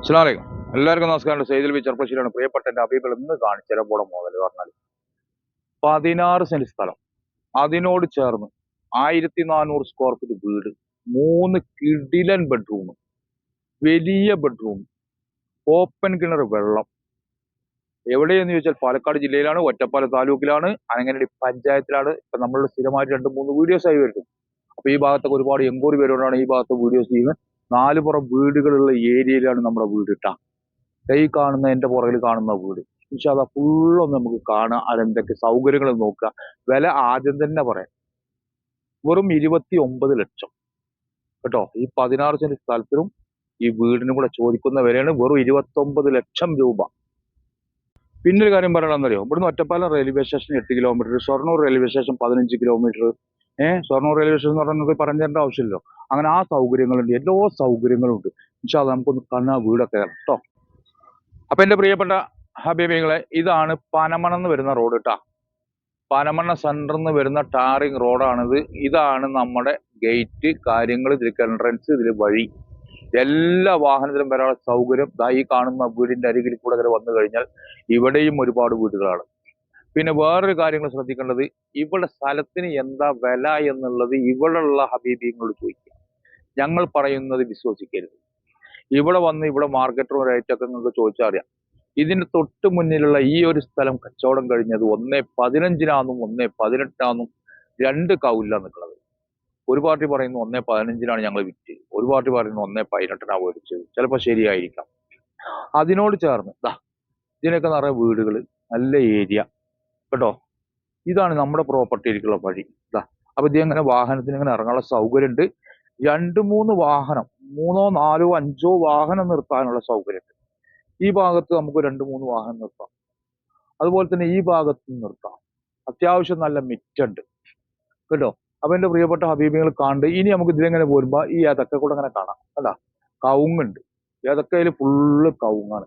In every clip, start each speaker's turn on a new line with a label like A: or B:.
A: അസ്സലാമലൈക്കും. എല്ലാവർക്കും നമസ്കാരം. സെയ്തിൽ ബി ചെറുപ്പശ്ശേരിയാണ് പ്രിയപ്പെട്ട എന്റെ അബീബിൾ ഇന്ന് കാണിച്ചിരപ്പോടെ മുതൽ പറഞ്ഞാൽ പതിനാറ് സെന്റ് സ്ഥലം. അതിനോട് ചേർന്ന് ആയിരത്തി നാനൂറ് സ്ക്വയർ ഫീറ്റ് വീട് മൂന്ന് കിടിലൻ ബെഡ്റൂം വലിയ ബെഡ്റൂം ഓപ്പൺ കിണർ വെള്ളം. എവിടെയെന്ന് ചോദിച്ചാൽ പാലക്കാട് ജില്ലയിലാണ് ഒറ്റപ്പാല താലൂക്കിലാണ് അനങ്ങനടി പഞ്ചായത്തിലാണ്. ഇപ്പൊ നമ്മളുടെ സ്ഥിരമായിട്ട് രണ്ട് മൂന്ന് വീഡിയോസ് ആയി വരുന്നത് അപ്പൊ ഈ ഭാഗത്തൊക്കെ ഒരുപാട് എങ്കോറി പേരോടാണ് ഈ ഭാഗത്ത് വീഡിയോസ് ചെയ്യുന്നത്. നാല് പുറം വീടുകളുള്ള ഏരിയയിലാണ് നമ്മുടെ വീട് ഇട്ടാ ഈ കാണുന്ന എന്റെ പുറകിൽ കാണുന്ന വീട്. പക്ഷെ അത് ഫുള്ളൊന്ന് നമുക്ക് കാണാം. അതെന്തൊക്കെ സൗകര്യങ്ങൾ നോക്കുക. വില ആദ്യം തന്നെ പറയാം. വെറും ഇരുപത്തി ഒമ്പത് ലക്ഷം. കേട്ടോ? ഈ പതിനാറ് സെന്റ് സ്ഥലത്തിനും ഈ വീടിനും കൂടെ ചോദിക്കുന്ന വിലയാണ് വെറും ഇരുപത്തി ഒമ്പത് ലക്ഷം രൂപ. പിന്നെ ഒരു കാര്യം പറയണമെന്നറിയോ ഇവിടുന്ന് ഒറ്റപ്പാലം റെയിൽവേ സ്റ്റേഷൻ എട്ട് കിലോമീറ്റർ ഷൊർണൂർ റെയിൽവേ സ്റ്റേഷൻ പതിനഞ്ച് കിലോമീറ്റർ ഏഹ് ഷൊർണൂർ റെയിൽവേ സ്റ്റേഷൻ എന്ന് പറഞ്ഞാൽ നിങ്ങൾക്ക് പറഞ്ഞു തരേണ്ട ആവശ്യമില്ലല്ലോ. അങ്ങനെ ആ സൗകര്യങ്ങളുണ്ട്. എല്ലാ സൗകര്യങ്ങളും ഉണ്ട് ഇൻഷാ നമുക്കൊന്ന് കാണാൻ വീടൊക്കെ കേട്ടോ അപ്പൊ എന്റെ പ്രിയപ്പെട്ട ഹബീബികളെ ഇതാണ് പനമണെന്ന് വരുന്ന റോഡ് കേട്ടാ പനമണ്ണ സെന്ററിൽ നിന്ന് വരുന്ന ടാറിങ് റോഡാണിത്. ഇതാണ് നമ്മുടെ ഗേറ്റ് കാര്യങ്ങൾ ഇതിൽ എൻട്രൻസ് ഇതിൽ വഴി. എല്ലാ വാഹനത്തിലും വരാനുള്ള സൗകര്യം ഈ കാണുന്ന വീടിന്റെ അരികിൽ കൂടെ വന്നു കഴിഞ്ഞാൽ ഇവിടെയും ഒരുപാട് വീടുകളാണ്. പിന്നെ വേറൊരു കാര്യങ്ങൾ ശ്രദ്ധിക്കേണ്ടത് ഇവിടെ സ്ഥലത്തിന് എന്താ വില എന്നുള്ളത് ഇവിടെയുള്ള ഹബീബിങ്ങളോട് ചോദിക്കുക. ഞങ്ങൾ പറയുന്നത് വിശ്വസിക്കരുത്. ഇവിടെ വന്ന് ഇവിടെ മാർക്കറ്റും റേറ്റ് ഒക്കെ നിങ്ങൾക്ക് ചോദിച്ചാൽ അറിയാം. ഇതിന്റെ തൊട്ട് മുന്നിലുള്ള ഈ ഒരു സ്ഥലം കച്ചവടം കഴിഞ്ഞത് ഒന്നേ പതിനഞ്ചിനാന്നും ഒന്നേ പതിനെട്ടാന്നും രണ്ട് കൗല്ല നിൽക്കുന്നത്. ഒരു പാർട്ടി പറയുന്നു ഒന്നേ പതിനഞ്ചിനാണ് ഞങ്ങൾ വിറ്റ്. ഒരു പാർട്ടി പറയുന്നു ഒന്നേ പതിനെട്ടിനാണ് മേടിച്ചത് ചിലപ്പോൾ ശരിയായിരിക്കാം. അതിനോട് ചേർന്ന് ദാ ഇതിനൊക്കെ നിറയെ വീടുകൾ നല്ല ഏരിയ. കേട്ടോ? ഇതാണ് നമ്മുടെ പ്രോപ്പർട്ടിയിലേക്കുള്ള വഴി. ഇതാ അപ്പൊ ഇത് ഇങ്ങനെ വാഹനത്തിന് ഇങ്ങനെ ഇറങ്ങാനുള്ള സൗകര്യമുണ്ട് രണ്ട് മൂന്ന് വാഹനം മൂന്നോ നാലോ അഞ്ചോ വാഹനം നിർത്താനുള്ള സൗകര്യമുണ്ട് ഈ ഭാഗത്ത് നമുക്ക് രണ്ട് മൂന്ന് വാഹനം നിർത്താം. അതുപോലെ തന്നെ ഈ ഭാഗത്ത് നിർത്താം. അത്യാവശ്യം നല്ല മിറ്റുണ്ട്. കേട്ടോ? അപ്പൊ എന്റെ പ്രിയപ്പെട്ട ഹബീബികൾ കണ്ട് ഇനി നമുക്ക് ഇതിലെങ്ങനെ പോരുമ്പോ ഈ ഏതൊക്കെ കൂടെ അങ്ങനെ കാണാം. അല്ല കവുങ്ങുണ്ട്. അതിൽ ഫുള്ള് കവുങ്ങാണ്.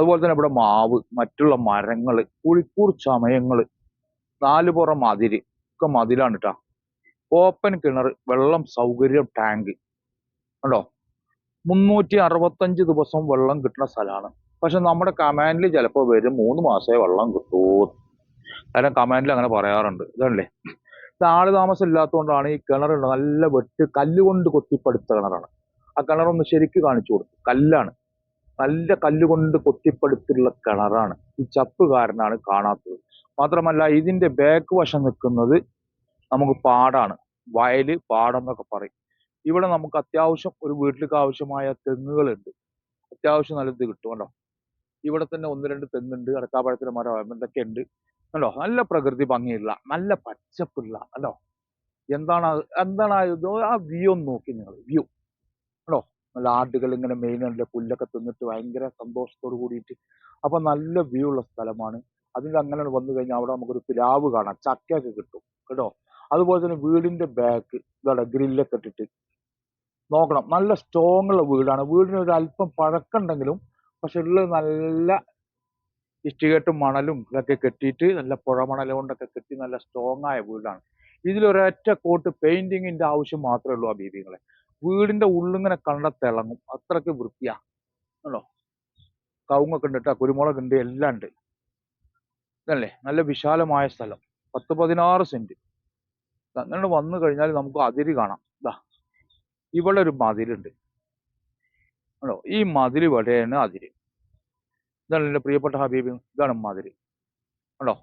A: അതുപോലെ തന്നെ ഇവിടെ മാവ് മറ്റുള്ള മരങ്ങൾ കുഴിക്കൂർ ചമയങ്ങൾ നാലുപുറം മതിര് ഒക്കെ മതിലാണ് കേട്ടോ ഓപ്പൺ കിണർ വെള്ളം സൗകര്യം ടാങ്ക് കണ്ടോ? മുന്നൂറ്റി അറുപത്തഞ്ച് ദിവസം വെള്ളം കിട്ടുന്ന സ്ഥലമാണ്. പക്ഷെ നമ്മുടെ കമാൻഡിൽ ചിലപ്പോൾ വരും മൂന്ന് മാസമേ വെള്ളം കിട്ടൂ കാരണം കമാൻഡിൽ അങ്ങനെ പറയാറുണ്ട്. ഇതല്ലേ? ഇത് ആൾ താമസം ഇല്ലാത്തതുകൊണ്ടാണ് ഈ കിണറുണ്ട് നല്ല വെട്ട് കല്ലുകൊണ്ട് കൊത്തിപ്പടുത്ത കിണറാണ്. ആ കിണറൊന്ന് ശരിക്ക് കാണിച്ചു കൊടുത്തു. കല്ലാണ്. നല്ല കല്ലുകൊണ്ട് കൊത്തിപ്പടുത്തുള്ള കിണറാണ്. ഈ ചപ്പ് കാരനാണ് കാണാത്തത്. മാത്രമല്ല ഇതിന്റെ ബാക്ക് വശം നിൽക്കുന്നത് നമുക്ക് പാടാണ്. വയൽ പാടം എന്നൊക്കെ പറയും. ഇവിടെ നമുക്ക് അത്യാവശ്യം ഒരു വീട്ടിലേക്ക് ആവശ്യമായ തെങ്ങുകളുണ്ട്. അത്യാവശ്യം നല്ലത് കിട്ടും കണ്ടോ? ഇവിടെ തന്നെ ഒന്ന് രണ്ട് തെങ്ങുണ്ട് അടക്കാപ്പഴത്തിന് മരം എന്തൊക്കെ ഉണ്ട് കണ്ടോ? നല്ല പ്രകൃതി ഭംഗിയുള്ള നല്ല പച്ചപ്പുള്ള കണ്ടോ? എന്താണ് എന്താണ് ആ വ്യൂ ഒന്ന് നോക്കി നിങ്ങൾ വ്യൂ കണ്ടോ? നല്ല ആടുകൾ ഇങ്ങനെ മെയിനുണ്ട് പുല്ലൊക്കെ തിന്നിട്ട് ഭയങ്കര സന്തോഷത്തോട് കൂടിയിട്ട്. അപ്പൊ നല്ല വ്യൂ ഉള്ള സ്ഥലമാണ്. അതിൽ അങ്ങനെ വന്നു കഴിഞ്ഞാൽ അവിടെ നമുക്കൊരു പ്ലാവ് കാണാം. ചക്കയൊക്കെ കിട്ടും. കേട്ടോ? അതുപോലെ തന്നെ വീടിന്റെ ബാക്ക് ഇതാണ് ഗ്രില്ലൊക്കെ ഇട്ടിട്ട് നോക്കണം. നല്ല സ്ട്രോങ് ഉള്ള വീടാണ്. വീടിന് ഒരു അല്പം പഴക്കമുണ്ടെങ്കിലും പക്ഷെ ഉള്ളത് നല്ല ഇഷ്ടികട്ടും മണലും ഇതൊക്കെ കെട്ടിയിട്ട് നല്ല പുഴമണല കൊണ്ടൊക്കെ കെട്ടി നല്ല സ്ട്രോങ് ആയ വീടാണ്. ഇതിലൊരൊറ്റ കോട്ട് പെയിന്റിങ്ങിന്റെ ആവശ്യം മാത്രമേ ഉള്ളൂ ആ ബീബികളെ വീടിന്റെ ഉള്ളിങ്ങനെ കണ്ട തിളങ്ങും. അത്രയ്ക്ക് വൃത്തിയാ. ആണോ കവുങ്ങൊക്കെ ഉണ്ട് കേട്ടോ കുരുമുളക് ഉണ്ട് എല്ലാം ഉണ്ട് ഇതല്ലേ? നല്ല വിശാലമായ സ്ഥലം. പത്ത് പതിനാറ് സെന്റ്. അങ്ങനെ വന്നു കഴിഞ്ഞാൽ നമുക്ക് അതിര് കാണാം. ഇതാ ഇവിടെ ഒരു മതിലുണ്ട് ആണോ ഈ മതിൽ ഇവിടെയാണ് അതിര്. ഇതാണ് എന്റെ പ്രിയപ്പെട്ട ഹബീബ്. ഇതാണ് മതിൽ. കണ്ടോ?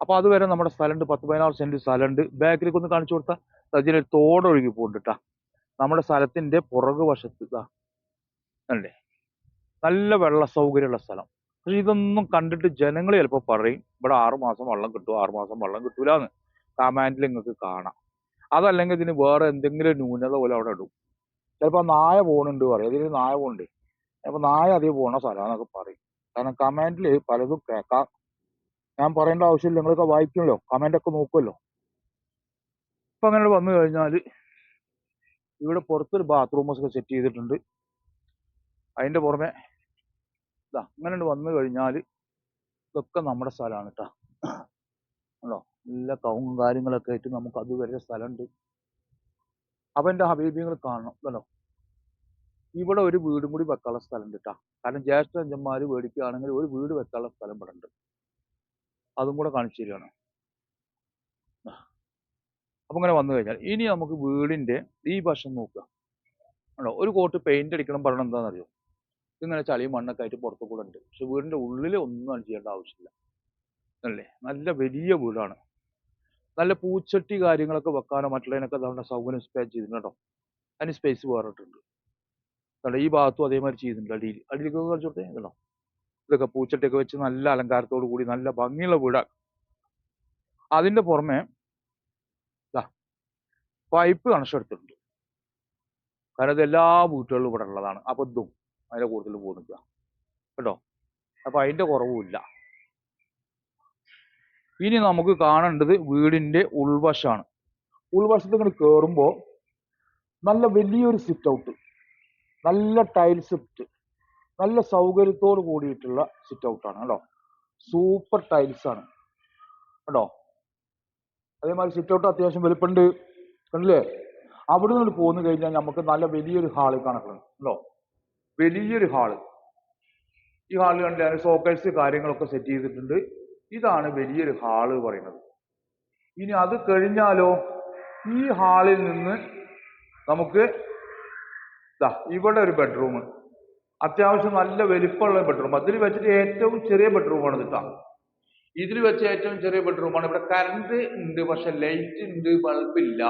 A: അപ്പൊ അതുവരെ നമ്മുടെ സ്ഥലമുണ്ട് പത്ത് പതിനാറ് സെന്റ് സ്ഥലമുണ്ട് ബാക്കിലേക്ക് ഒന്ന് കാണിച്ചു കൊടുത്താൽ അതിന് തോടൊഴുകി പോകുന്നുണ്ട് നമ്മുടെ സ്ഥലത്തിന്റെ പുറകു വശത്ത് ഇതാ. അല്ലേ നല്ല വെള്ള സൗകര്യമുള്ള സ്ഥലം. പക്ഷെ ഇതൊന്നും കണ്ടിട്ട് ജനങ്ങൾ ചിലപ്പോൾ പറയും ഇവിടെ ആറുമാസം വെള്ളം കിട്ടും ആറുമാസം വെള്ളം കിട്ടൂല എന്ന് കമാൻഡിൽ നിങ്ങൾക്ക് കാണാം. അതല്ലെങ്കിൽ ഇതിന് വേറെ എന്തെങ്കിലും ന്യൂനത പോലെ അവിടെ ഇടും. ചിലപ്പോൾ നായ പോണുണ്ട് പറയും. ഇതിന് നായ പോകണ്ടേ അപ്പൊ നായ അധികം പോണ സ്ഥലമാണെന്നൊക്കെ പറയും. കാരണം കമാൻഡിൽ പലതും കേൾക്കാം. ഞാൻ പറയേണ്ട ആവശ്യമില്ല. നിങ്ങളൊക്കെ വായിക്കുമല്ലോ? കമന്റ് ഒക്കെ നോക്കുമല്ലോ? അപ്പൊ അങ്ങനെ വന്നു കഴിഞ്ഞാൽ ഇവിടെ പുറത്തൊരു ബാത്റൂം ഒക്കെ സെറ്റ് ചെയ്തിട്ടുണ്ട്. അതിന്റെ പുറമെ ഇതാ അങ്ങനെ വന്നു കഴിഞ്ഞാൽ ഇതൊക്കെ നമ്മുടെ സ്ഥലമാണ് കേട്ടോ ആണോ നല്ല കവുങ്ങും കാര്യങ്ങളൊക്കെ ആയിട്ട് നമുക്ക് അതുവരെ സ്ഥലമുണ്ട് അപ്പൊ എന്റെ ഹബീബിങ്ങൾ കാണണം. അല്ലോ ഇവിടെ ഒരു വീടും കൂടി വെക്കാനുള്ള സ്ഥലം ഉണ്ട് കേട്ടോ കാരണം ജ്യേഷ്ഠ അഞ്ചന്മാർ മേടിക്കുകയാണെങ്കിൽ ഒരു വീട് വെക്കാനുള്ള സ്ഥലം ഇവിടെ ഉണ്ട് അതും കൂടെ കാണിച്ചു തരികയാണ് അപ്പൊ ഇങ്ങനെ വന്നു കഴിഞ്ഞാൽ ഇനി നമുക്ക് വീടിന്റെ ഈ വശം നോക്കുക. ആണോ ഒരു കോട്ട് പെയിന്റ് അടിക്കണം പറഞ്ഞത് എന്താണെന്നറിയോ? ഇതിങ്ങനെ ചളിയും മണ്ണൊക്കെ ആയിട്ട് പുറത്തു കൂടെ ഉണ്ട്. പക്ഷെ വീടിന്റെ ഉള്ളിൽ ഒന്നും ചെയ്യേണ്ട ആവശ്യമില്ല. അല്ലേ? നല്ല വലിയ വീടാണ്. നല്ല പൂച്ചട്ടി കാര്യങ്ങളൊക്കെ വെക്കാനോ മറ്റുള്ളതിനൊക്കെ നമ്മുടെ സൗകര്യം സ്പേ ചെയ്തിട്ടുണ്ട് കേട്ടോ. അതിന് സ്പേസ് വേറിട്ടുണ്ട് കണ്ടോ? ഈ ഭാഗത്തും അതേമാതിരി ചെയ്തിട്ടുണ്ട്. അടിയിൽ. അടിയിലേക്ക് കളിച്ചോട്ടെ കണ്ടോ? ഇതൊക്കെ പൂച്ചട്ടിയൊക്കെ വെച്ച് നല്ല അലങ്കാരത്തോടു കൂടി നല്ല ഭംഗിയുള്ള വീടാണ് അതിന്റെ പുറമെ പൈപ്പ് കണക്ഷൻ എടുത്തിട്ടുണ്ട് കാരണം ഇത് എല്ലാ വീട്ടുകളിലും ഇവിടെ ഉള്ളതാണ്. അപ്പോൾ ഇതും അതിന്റെ കൂടുതൽ പോകുന്നില്ല. കേട്ടോ? അപ്പൊ അതിന്റെ കുറവുമില്ല ഇനി നമുക്ക് കാണേണ്ടത് വീടിന്റെ ഉൾവശമാണ്. ഉൾവശത്ത് ഇങ്ങനെ കയറുമ്പോൾ നല്ല വലിയൊരു സിറ്റ് ഔട്ട് നല്ല ടൈൽസ് ഇട്ട് നല്ല സൗകര്യത്തോട് കൂടിയിട്ടുള്ള സിറ്റ് ഔട്ടാണ് കേട്ടോ? സൂപ്പർ ടൈൽസ് ആണ്. കേട്ടോ? അതേമാതിരി സിറ്റ് ഔട്ട് അത്യാവശ്യം വലുപ്പമുണ്ട്. കണ്ടില്ലേ? അവിടെ നിന്ന് പോന്നു കഴിഞ്ഞാൽ നമുക്ക് നല്ല വലിയൊരു ഹാൾ കാണപ്പെടുന്നു കേട്ടോ വലിയൊരു ഹാൾ. ഈ ഹാൾ കണ്ടില്ല? സോക്കേഴ്സ് കാര്യങ്ങളൊക്കെ സെറ്റ് ചെയ്തിട്ടുണ്ട്. ഇതാണ് വലിയൊരു ഹാൾ പറയുന്നത്. ഇനി അത് കഴിഞ്ഞാലോ? ഈ ഹാളിൽ നിന്ന് നമുക്ക് ഇവിടെ ഒരു ബെഡ്റൂം അത്യാവശ്യം നല്ല വലിപ്പമുള്ള ബെഡ്റൂം അതിൽ വെച്ചിട്ട് ഏറ്റവും ചെറിയ ബെഡ്റൂമാണ് കിട്ടാം ഇതിൽ വെച്ച് ഏറ്റവും ചെറിയ ബെഡ്റൂമാണ് ഇവിടെ കറണ്ട് ഉണ്ട് പക്ഷെ ലൈറ്റ് ഉണ്ട് ബൾബില്ല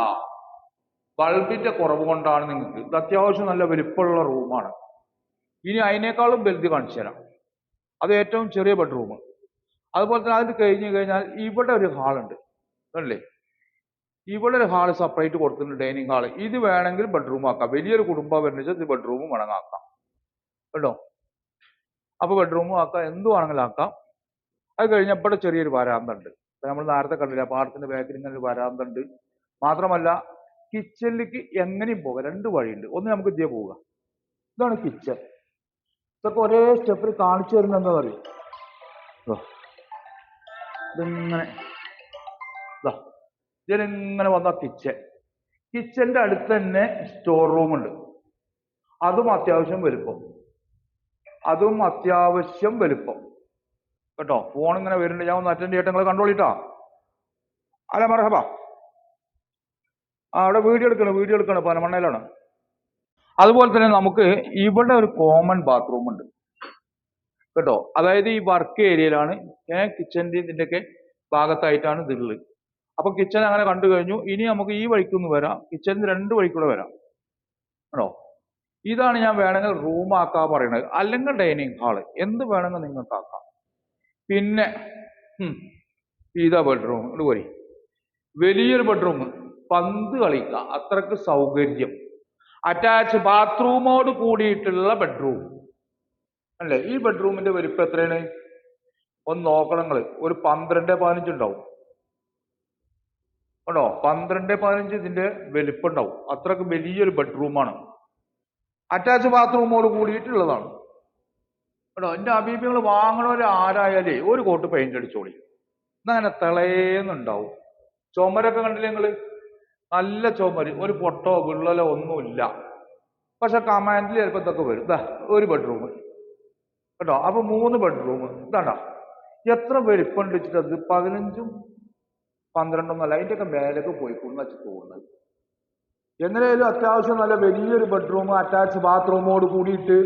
A: ബൾബിന്റെ കുറവ് കൊണ്ടാണ് നിങ്ങൾക്ക് ഇത് അത്യാവശ്യം നല്ല വലിപ്പമുള്ള റൂമാണ്. ഇനി അതിനേക്കാളും വലുത് കാണിച്ചു തരാം. അത് ഏറ്റവും ചെറിയ ബെഡ്റൂം. അതുപോലെ തന്നെ അതിന് കഴിഞ്ഞ് കഴിഞ്ഞാൽ ഇവിടെ ഒരു ഹാളുണ്ട് അല്ലേ ഇവിടെ ഒരു ഹാൾ സെപ്പറേറ്റ് കൊടുത്തിട്ടുണ്ട് ഡൈനിങ് ഹാൾ. ഇത് വേണമെങ്കിൽ ബെഡ്റൂം ആക്കാം. വലിയൊരു കുടുംബം വരുന്ന ഇത് ബെഡ്റൂമും വേണമെങ്കിൽ ആക്കാം. കേട്ടോ അപ്പൊ ബെഡ്റൂമും ആക്കാം. എന്ത് വേണമെങ്കിലും ആക്കാം. അത് കഴിഞ്ഞ ഇവിടെ ചെറിയൊരു വരാന്ത ഉണ്ട് നമ്മൾ നേരത്തെ കണ്ടില്ല പാടത്തിന്റെ ബാക്കിൽ ഇങ്ങനെ ഒരു വരാന്ത ഉണ്ട് മാത്രമല്ല കിച്ചണിലേക്ക് എങ്ങനെയും പോകാം. രണ്ട് വഴിയുണ്ട്. ഒന്ന് നമുക്ക് ഇതേ പോവുക ഇതാണ് കിച്ചൺ ഇതൊക്കെ ഒരേ സ്റ്റെപ്പിൽ കാണിച്ചു തരുന്ന എന്താ അറിയോ ദാ. ഇതിങ്ങനെ. ഇതിലിങ്ങനെ വന്ന കിച്ചൺ കിച്ചന്റെ അടുത്ത് തന്നെ സ്റ്റോർ റൂം ഉണ്ട്. അതും അത്യാവശ്യം വലുപ്പം. അതും അത്യാവശ്യം വലുപ്പം. കേട്ടോ? ഫോൺ ഇങ്ങനെ വരുന്നുണ്ട്. ഞാൻ ഒന്ന് അറ്റൻഡ് ചെയ്യട്ടെ? നിങ്ങൾ കണ്ടോളിട്ടാ. അല്ല മറഹബ. ആ അവിടെ വീഡിയോ എടുക്കണം വീഡിയോ എടുക്കണം പനമണ്ണയിലാണ്. അതുപോലെ തന്നെ നമുക്ക് ഇവിടെ ഒരു കോമൺ ബാത്റൂം ഉണ്ട്. കേട്ടോ? അതായത് ഈ വർക്ക് ഏരിയയിലാണ് കിച്ചന്റെ ഇതിന്റെയൊക്കെ ഭാഗത്തായിട്ടാണ് ഇതുള്ളത് അപ്പൊ കിച്ചൺ അങ്ങനെ കണ്ടു കഴിഞ്ഞു. ഇനി നമുക്ക് ഈ വഴിക്കൊന്ന് വരാം. കിച്ചണിന് രണ്ട് വഴിക്കൂടെ വരാം. കേട്ടോ? ഇതാണ് ഞാൻ വേണമെങ്കിൽ റൂം ആക്കാ പറയുന്നത് അല്ലെങ്കിൽ ഡൈനിങ് ഹാൾ എന്ത് വേണമെങ്കിൽ നിങ്ങൾക്ക് ആക്കാം. പിന്നെ ഇതാ ബെഡ്റൂം ഇങ്ങോട്ട് പോരി. വലിയൊരു ബെഡ്റൂം പന്ത് കളിക്കുക അത്രയ്ക്ക് സൗകര്യം. അറ്റാച്ച് ബാത്റൂമോട് കൂടിയിട്ടുള്ള ബെഡ്റൂം അല്ലേ? ഈ ബെഡ്റൂമിന്റെ വലിപ്പം എത്രയാണ്? ഒന്ന് നോക്കണം നിങ്ങൾ. ഒരു പന്ത്രണ്ട് പതിനഞ്ച് ഉണ്ടാവും. കേട്ടോ പന്ത്രണ്ട് പതിനഞ്ച് ഇതിന്റെ വലിപ്പം ഉണ്ടാവും. അത്രയ്ക്ക് വലിയൊരു ബെഡ്റൂമാണ് അറ്റാച്ച് ബാത്റൂമോട് കൂടിയിട്ടുള്ളതാണ്. കേട്ടോ എന്റെ അഭിപ്രായങ്ങൾ വാങ്ങണവർ ആരായാലേ ഒരു കോട്ട് പെയിന്റ് അടിച്ചോളി. എന്നങ്ങനെ തിളയുന്നുണ്ടാവും. ചുമരൊക്കെ കണ്ടില്ലേ നിങ്ങൾ? നല്ല ചുമര് ഒരു പൊട്ടോ വിള്ളലോ ഒന്നുമില്ല. പക്ഷെ കമാൻഡിൽ ചിലപ്പോൾ ഇതൊക്കെ വരും. ഇതാ ഒരു ബെഡ്റൂം കേട്ടോ? അപ്പൊ മൂന്ന് ബെഡ്റൂം ഇതാണ്ടോ. എത്ര വലിപ്പമുണ്ട് വെച്ചിട്ട് അത് പതിനഞ്ചും പന്ത്രണ്ടും അല്ല അതിന്റെയൊക്കെ മേലൊക്കെ പോയിക്കൊണ്ടെന്ന് വെച്ച് തോന്നുന്നത്. എങ്ങനെയായാലും അത്യാവശ്യം നല്ല വലിയൊരു ബെഡ്റൂം അറ്റാച്ച് ബാത്റൂമോട് കൂടിയിട്ട്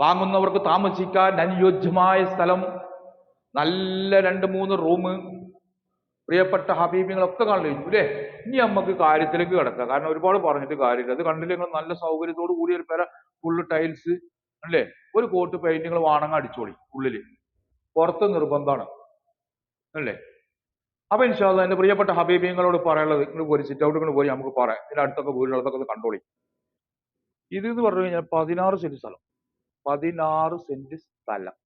A: വാങ്ങുന്നവർക്ക് താമസിക്കാൻ അനുയോജ്യമായ സ്ഥലം. നല്ല രണ്ട് മൂന്ന് റൂം. പ്രിയപ്പെട്ട ഹബീബിങ്ങളൊക്കെ കഴിഞ്ഞു അല്ലേ ഇനി നമുക്ക് കാര്യത്തിലേക്ക് കിടക്കാം. കാരണം ഒരുപാട് പറഞ്ഞിട്ട് കാര്യമില്ല. അത് കണ്ടില്ലെങ്കിൽ നല്ല സൗകര്യത്തോട് കൂടി ഒരു പേര ഫുള്ള് ടൈൽസ് അല്ലേ? ഒരു കോട്ട് പെയിന്റുകൾ വാണങ്ങ അടിച്ചോളി ഉള്ളിൽ പുറത്ത് നിർബന്ധമാണ് അല്ലേ? അപ്പൊ ഇൻഷാല്ല എന്റെ പ്രിയപ്പെട്ട ഹബീബിങ്ങളോട് പറയാനുള്ളത് നിങ്ങൾ പോയി സിറ്റ് ഔട്ട് ഇങ്ങനെ പോയി നമുക്ക് പറയാം. ഇതിന്റെ അടുത്തൊക്കെ വീടുകളൊക്കെ ഒന്ന് കണ്ടോളി. ഇത് എന്ന് പറഞ്ഞു കഴിഞ്ഞാൽ പതിനാറ് സെന്റ് സ്ഥലം. പതിനാറ് സെന്റ് സ്ഥലം.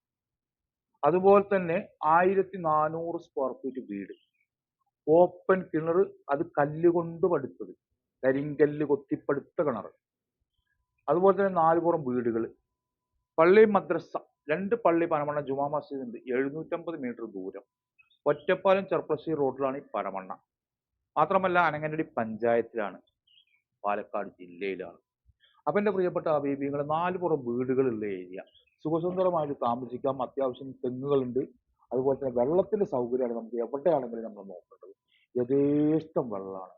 A: അതുപോലെ തന്നെ ആയിരത്തി നാനൂറ് സ്ക്വയർ ഫീറ്റ് വീട്. ഓപ്പൺ കിണർ അത് കല്ലുകൊണ്ട് പടുത്തത്. കരിങ്കല്ല് കൊത്തിപ്പടുത്ത കിണർ. അതുപോലെ തന്നെ നാല് പുറം വീടുകൾ. പള്ളി മദ്രസ രണ്ട് പള്ളി പനമണ്ണ ജുമാ മസ്ജിദ് ഉണ്ട്. എഴുന്നൂറ്റമ്പത് മീറ്റർ ദൂരം. ഒറ്റപ്പാലം ചെർപ്പശ്ശേരി റോഡിലാണ് ഈ പനമണ്ണ മാത്രമല്ല അനങ്ങനടി പഞ്ചായത്തിലാണ്. പാലക്കാട് ജില്ലയിലാണ്. അപ്പം എന്റെ പ്രിയപ്പെട്ട ഹബീബിങ്ങൾ നാല് പുറം വീടുകളുള്ള ഏരിയ. സുഖസുന്ദരമായിട്ട് താമസിക്കാം. അത്യാവശ്യം തെങ്ങുകളുണ്ട്. അതുപോലെ തന്നെ വെള്ളത്തിന്റെ സൗകര്യമാണ് നമുക്ക് എവിടെയാണെങ്കിലും നമ്മൾ നോക്കേണ്ടത്. യഥേഷ്ടം വെള്ളമാണ്.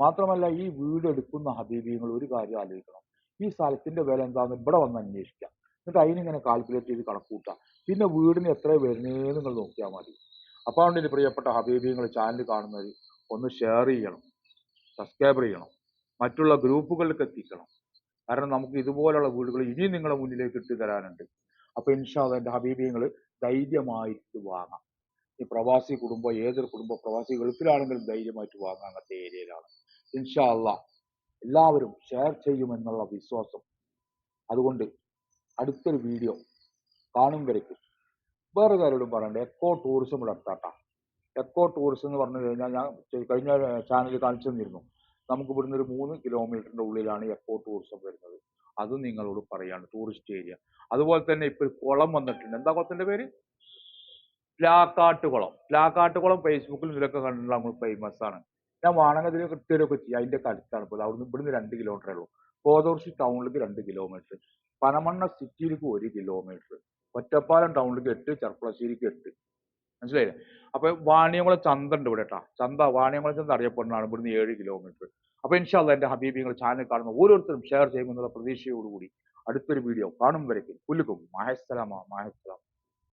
A: മാത്രമല്ല ഈ വീട് എടുക്കുന്ന ഹബീബിയങ്ങൾ ഒരു കാര്യം ആലോചിക്കണം. ഈ സ്ഥലത്തിന്റെ വില എന്താണെന്ന് ഇവിടെ വന്ന് അന്വേഷിക്കാം എന്നിട്ട് അതിനിങ്ങനെ കാൽക്കുലേറ്റ് ചെയ്ത് കണക്കൂട്ടാം പിന്നെ വീടിന് എത്ര വരുന്നേന്ന് നിങ്ങൾ നോക്കിയാൽ മതി. അപ്പോൾ അതുകൊണ്ട് എന്റെ പ്രിയപ്പെട്ട ഹബീബിയങ്ങൾ ചാനൽ കാണുന്നത് ഒന്ന് ഷെയർ ചെയ്യണം. സബ്സ്ക്രൈബ് ചെയ്യണം. മറ്റുള്ള ഗ്രൂപ്പുകളിലേക്ക് എത്തിക്കണം. കാരണം നമുക്ക് ഇതുപോലുള്ള വീടുകൾ ഇനിയും നിങ്ങളുടെ മുന്നിലേക്ക് ഇട്ട് തരാനുണ്ട് അപ്പൊ ഇൻഷാല്ല എന്റെ ഹബീബിയങ്ങൾ ധൈര്യമായിട്ട് വാങ്ങാം. പ്രവാസി കുടുംബം ഏതൊരു കുടുംബ പ്രവാസി ഗൾഫിലാണെങ്കിലും ധൈര്യമായിട്ട് വാങ്ങാൻ അങ്ങനത്തെ ഏരിയയിലാണ്. ഇൻഷാല്ല എല്ലാവരും ഷെയർ ചെയ്യുമെന്നുള്ള വിശ്വാസം. അതുകൊണ്ട് അടുത്തൊരു വീഡിയോ കാണും വരയ്ക്കും. വേറെ കാര്യോടും പറയണ്ട? എക്കോ ടൂറിസം ഇവിടെ അടുത്താട്ടാ. എക്കോ ടൂറിസം എന്ന് പറഞ്ഞു കഴിഞ്ഞാൽ ഞാൻ കഴിഞ്ഞ ചാനലിൽ കാണിച്ചു തന്നിരുന്നു. നമുക്ക് ഇവിടുന്ന് ഒരു മൂന്ന് കിലോമീറ്ററിന്റെ ഉള്ളിലാണ് എക്കോ ടൂറിസം വരുന്നത്. അതും നിങ്ങളോട് പറയാണ് ടൂറിസ്റ്റ് ഏരിയ അതുപോലെ തന്നെ ഇപ്പോൾ കുളം വന്നിട്ടുണ്ട്. എന്താ കുളത്തിന്റെ പേര്? പ്ലാക്കാട്ടുകുളം പ്ലാക്കാട്ടുകുളം ഫേസ്ബുക്കിൽ ഇതിലൊക്കെ കണ്ടിട്ടുള്ള നമ്മൾ ഫേമസ് ആണ്. ഞാൻ വേണമെങ്കിൽ ഇതിൽ ചെയ്യും. അതിന്റെ ഒക്കെ അടുത്താണ് ഇപ്പോൾ അവിടുന്ന് ഇവിടുന്ന് രണ്ട് കിലോമീറ്ററേ ഉള്ളൂ. കോതോർശി ടൗണിലേക്ക് രണ്ട് കിലോമീറ്റർ പനമണ്ണ സിറ്റിയിലേക്ക് ഒരു കിലോമീറ്റർ ഒറ്റപ്പാലം ടൗണിലേക്ക് എട്ട് ചെർപ്പളശ്ശേരിക്ക് എട്ട്. മനസ്സിലായില്ലേ? അപ്പൊ വാണിയംകുളം ചന്ത ഉണ്ട് ഇവിടെ കേട്ടാ ചന്ത വാണിയംകുളം ചന്ത അറിയപ്പെടുന്നതാണ് ഇവിടുന്ന് ഏഴ് കിലോമീറ്റർ അപ്പൊ ഇൻഷാല്ല എന്റെ ഹബീബിങ്ങൾ ചാനൽ കാണുന്ന ഓരോരുത്തരും ഷെയർ ചെയ്യുമെന്നുള്ള പ്രതീക്ഷയോടുകൂടി അടുത്തൊരു വീഡിയോ കാണും വരയ്ക്കും. പുല്ലുക്കും മാഹസ്സലാമ മാഹസ്സലാം